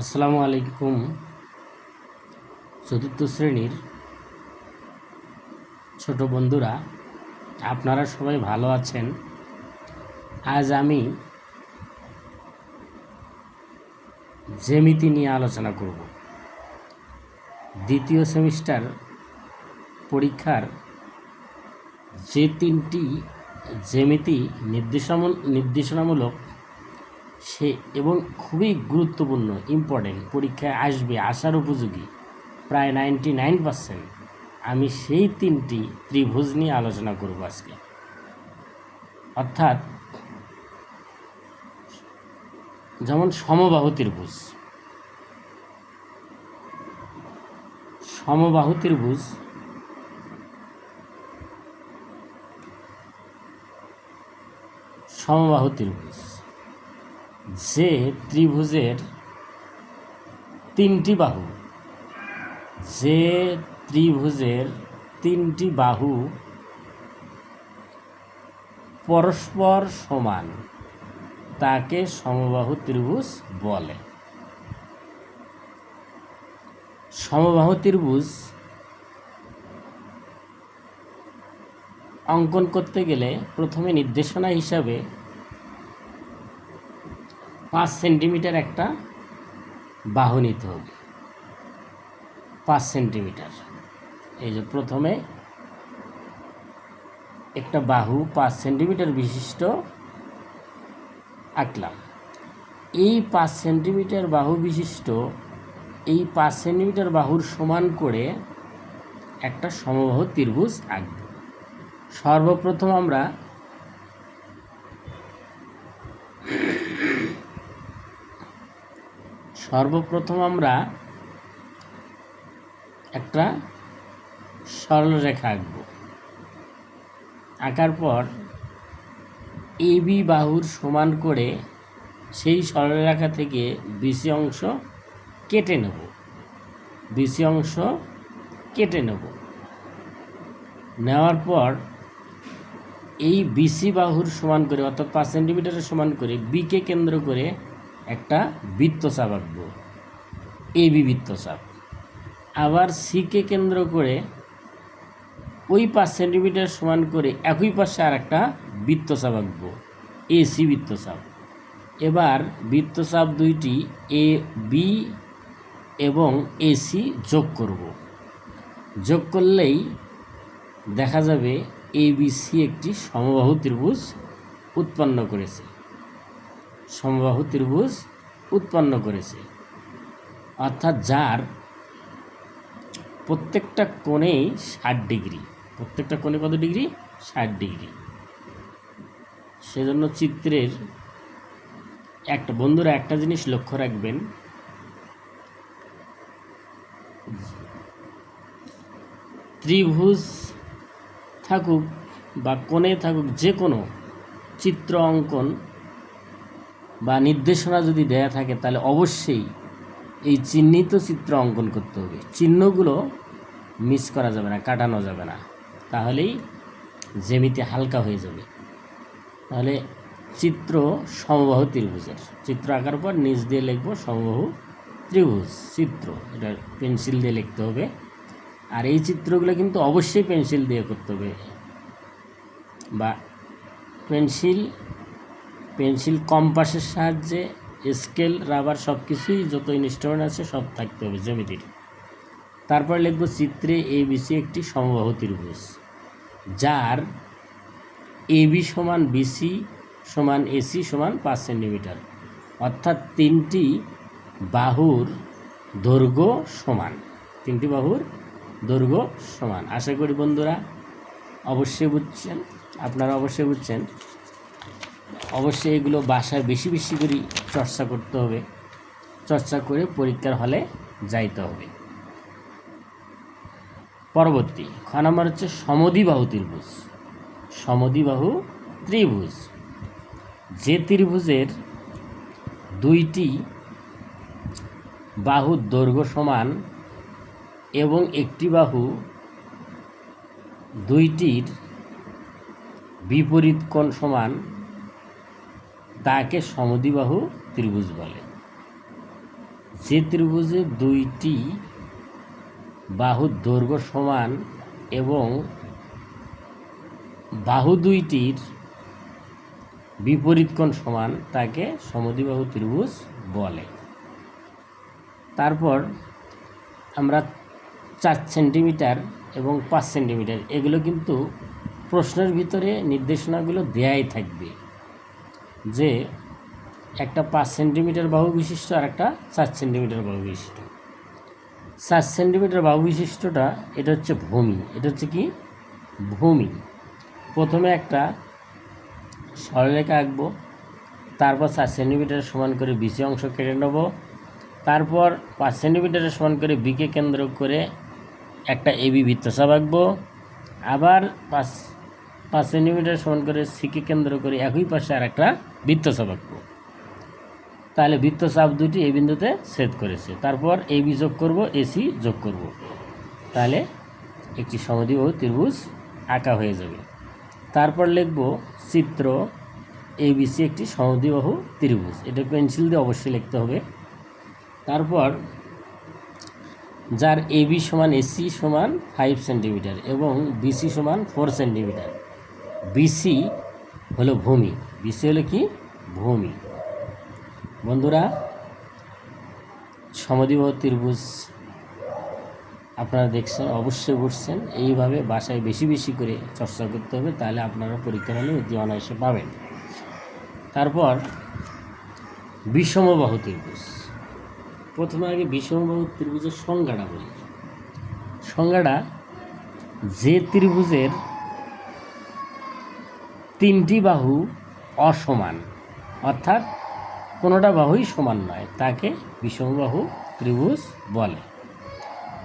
আসসালামু আলাইকুম চতুর্থ শ্রেণির ছোট বন্ধুরা, আপনারা সবাই ভালো আছেন? আজ আমি জ্যামিতি নিয়ে আলোচনা করব। দ্বিতীয় সেমিস্টার পরীক্ষার যে তিনটি জ্যামিতি নির্দেশামূল নির্দেশনামূলক সে এবং খুবই গুরুত্বপূর্ণ ইম্পর্টেন্ট পরীক্ষায় আসবে, আসার উপযোগী। প্রায় নাইনটি নাইন পার্সেন্ট আমি সেই তিনটি ত্রিভুজ নিয়ে আলোচনা করব আজকে। অর্থাৎ যেমন সমবাহু ত্রিভুজ। সমবাহু ত্রিভুজ সমবাহু ত্রিভুজ। যে ত্রিভুজের তিনটি বাহু, যে ত্রিভুজের তিনটি বাহু পরস্পর সমান, তাকে সমবাহু ত্রিভুজ বলে। সমবাহু ত্রিভুজ অঙ্কন করতে গেলে প্রথমে নির্দেশনা হিসাবে পাঁচ সেন্টিমিটার একটা বাহু নিতে হবে। পাঁচ সেন্টিমিটার। এই যে প্রথমে একটা বাহু পাঁচ সেন্টিমিটার বিশিষ্ট আঁকলাম। এই পাঁচ সেন্টিমিটার বাহু বিশিষ্ট, এই পাঁচ সেন্টিমিটার বাহুর সমান করে একটা সমবাহু ত্রিভুজ আঁকব। সর্বপ্রথম আমরা সর্বপ্রথম আমরা একটা সরলরেখা আঁকব। আঁকার পর এবি বাহুর সমান করে সেই সরলরেখা থেকে বিসি অংশ কেটে নেব। বিসি অংশ কেটে নেব। নেওয়ার পর এই বিসি বাহুর সমান করে অর্থাৎ পাঁচ সেন্টিমিটারের সমান করে বিকে কেন্দ্র করে একটা বৃত্তচাপ আঁকব এবি বৃত্তচাপ। আবার সিকে কেন্দ্র করে ওই পাঁচ সেন্টিমিটার সমান করে একই পাশে আর একটা বৃত্তচাপ আঁকব এসি বৃত্তচাপ। এবার বৃত্তচাপ দুইটি এ বি এবং এসি যোগ করব। যোগ করলেই দেখা যাবে এবিসি একটি সমবাহু ত্রিভুজ উৎপন্ন করেছে। সমবাহু ত্রিভুজ উৎপন্ন করেছে। অর্থাৎ যার প্রত্যেকটা কোণেই ষাট ডিগ্রি। প্রত্যেকটা কোণে কত ডিগ্রি? ষাট ডিগ্রি। সেজন্য চিত্রের একটা, বন্ধুরা একটা জিনিস লক্ষ্য রাখবেন। ত্রিভুজ থাকুক বা কোণে থাকুক যে কোনো চিত্র অঙ্কন বা নির্দেশনা যদি দেয়া থাকে, তাহলে অবশ্যই এই চিহ্নিত চিত্র অঙ্কন করতে হবে। চিহ্নগুলো মিস করা যাবে না, কাটানো যাবে না। তাহলেই জেমিতে হালকা হয়ে যাবে। তাহলে চিত্র সমবাহু ত্রিভুজের, চিত্র আঁকার পর নিচ দিয়ে লিখব সমবাহু ত্রিভুজ, চিত্র। এটা পেন্সিল দিয়ে লিখতে হবে। আর এই চিত্রগুলো কিন্তু অবশ্যই পেন্সিল দিয়ে করতে হবে। বা পেন্সিল পেন্সিল কম্পাসের সাহায্যে, স্কেল, রাবার সব কিছুই যত ইনস্ট্রুমেন্ট আছে সব থাকতে হবে জ্যামিতির। তারপর লিখব চিত্রে এ বিসি একটি সমবাহু ত্রিভুজ যার এবি সমান বিসি সমান এসি সমান পাঁচ সেন্টিমিটার, অর্থাৎ তিনটি বাহুর দৈর্ঘ্য সমান, তিনটি বাহুর দৈর্ঘ্য সমান। আশা করি বন্ধুরা, অবশ্যই বুঝছেন, আপনারা অবশ্যই বুঝছেন। অবশ্যই এগুলো বাসায় বেশি বেশি করে চর্চা করতে হবে। চর্চা করে পরীক্ষার হলে যাইতে হবে। পরবর্তী, খ নাম্বার হচ্ছে সমদ্বিবাহু ত্রিভুজ। সমদ্বিবাহু ত্রিভুজ। যে ত্রিভুজের দুইটি বাহুর দৈর্ঘ্য সমান এবং একটি বাহু দুইটির বিপরীত কোণ সমান তাকে সমদ্বিবাহু ত্রিভুজ বলে। যে ত্রিভুজে দুইটি বাহুর দৈর্ঘ্য সমান এবং বাহু দুইটির বিপরীত কোণ সমান, তাকে সমদ্বিবাহু ত্রিভুজ বলে। তারপর আমরা চার সেন্টিমিটার এবং পাঁচ সেন্টিমিটার, এগুলো কিন্তু প্রশ্নের ভিতরে নির্দেশনাগুলো দেয়াই থাকবে। যে একটা পাঁচ সেন্টিমিটার বাহু বিশিষ্ট আর একটা চার সেন্টিমিটার বাহু বিশিষ্ট। চার সেন্টিমিটার বাহু বিশিষ্টটা, এটা হচ্ছে ভূমি। এটা হচ্ছে কি? ভূমি। প্রথমে একটা সরলরেখা আঁকবো, তারপর চার সেন্টিমিটার সমান করে বিসি অংশ কেটে নেব, তারপর পাঁচ সেন্টিমিটারের সমান করে বিকে কেন্দ্র করে একটা এবি বৃত্তচাপ আঁকবো, আবার পাঁচ পাঁচ সেন্টিমিটার সমান করে সিকে কেন্দ্র করে একই পাশে আর একটা বৃত্তচাপ আঁকবো তাহলে বৃত্তচাপ দুটি এই বিন্দুতে ছেদ করেছে। তারপর এবি যোগ করব এসি যোগ করব। তাহলে একটি সমদ্বিবাহু ত্রিভুজ আঁকা হয়ে যাবে। তারপর লিখব চিত্র এবিসি একটি সমদ্বিবাহু ত্রিভুজ। এটা পেন্সিল দিয়ে অবশ্যই লিখতে হবে। তারপর যার এবি সমান এসি সমান ফাইভ সেন্টিমিটার এবং বিসি সমান ফোর সেন্টিমিটার। বিসি হলো ভূমি। বিসি হলো কি? ভূমি। বন্ধুরা সমদ্বিবাহু ত্রিভুজ আপনারা দেখছেন, অবশ্যই বুঝছেন। এইভাবে বাসায় বেশি বেশি করে চর্চা করতে হবে, তাহলে আপনারা পরীক্ষা হলে অতি অনায়াসে পাবেন। তারপর, বিষমবাহু ত্রিভুজ। প্রথমে আগে বিষমবাহু ত্রিভুজের সংজ্ঞাটা বলি। সংজ্ঞাটা যে ত্রিভুজের তিনটি বাহু অসমান। অর্থাৎ কোনোটা বাহুই সমান নয়, তাকে বিষমবাহু ত্রিভুজ বলে।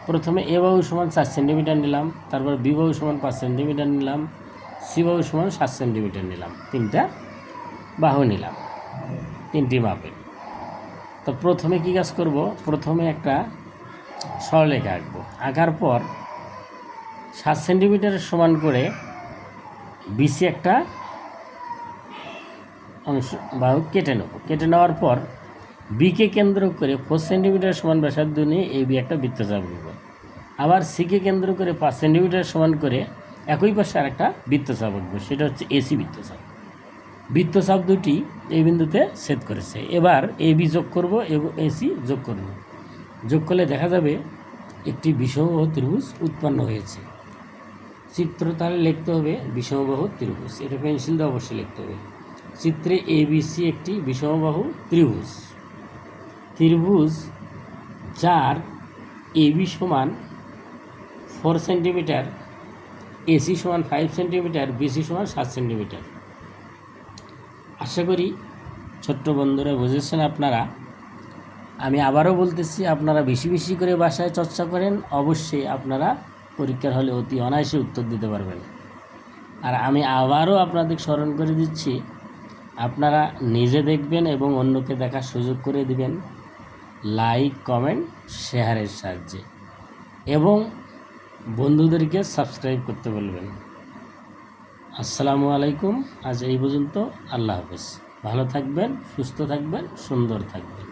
প্রথমে এ বাহু সমান চার সেন্টিমিটার নিলাম, তারপর বি বাহু সমান পাঁচ সেন্টিমিটার নিলাম, সি বাহু সমান সাত সেন্টিমিটার নিলাম, তিনটা বাহু নিলাম, তিনটি মাপের। তো প্রথমে কি কাজ করব? প্রথমে একটা সরলেখা আঁকবো। আঁকার পর সাত সেন্টিমিটারের সমান করে বিসি একটা অংশ বাহু কেটে নেব। কেটে নেওয়ার পর বিকে কেন্দ্র করে ফোর সেন্টিমিটার সমান ব্যাসার্ধ নিয়ে এই বি একটা বৃত্তচাপ নেব আবার সিকে কেন্দ্র করে পাঁচ সেন্টিমিটার সমান করে একই পাশে আর একটা বৃত্তচাপ আঁকবো সেটা হচ্ছে এসি বৃত্তচাপ। বৃত্তচাপ দুটি এই বিন্দুতে ছেদ করেছে। এবার এ বি যোগ করব এবং এসি যোগ করব। যোগ করলে দেখা যাবে একটি বিষমবাহু ত্রিভুজ উৎপন্ন হয়েছে। চিত্র তাহলে লিখতে হবে বিষমবাহু ত্রিভুজ। এটা পেন্সিল দিয়ে অবশ্যই লিখতে হবে। চিত্রে এ বিসি একটি বিষমবাহু ত্রিভুজ। ত্রিভুজ যার এবি সমান ফোর সেন্টিমিটার এসি সমান ফাইভ সেন্টিমিটার বিসি সমান সাত সেন্টিমিটার আশা করি ছোট্ট বন্ধুরা বুঝেছেন আপনারা। আমি আবারও বলতেছি, আপনারা বেশি বেশি করে বাসায় চর্চা করেন, অবশ্যই আপনারা পরীক্ষার হলে অতি অনায়াসে উত্তর দিতে পারবেন। আর আমি আবারও আপনাদের স্মরণ করে দিচ্ছি আপনারা নিজে দেখবেন এবং অন্যকে দেখার সুযোগ করে দিবেন। লাইক, কমেন্ট, শেয়ারের সাহায্যে। এবং বন্ধুদেরকে সাবস্ক্রাইব করতে বলবেন। আসসালামু আলাইকুম। আজ এই পর্যন্ত। আল্লাহ হাফেজ। ভালো থাকবেন, সুস্থ থাকবেন, সুন্দর থাকবেন।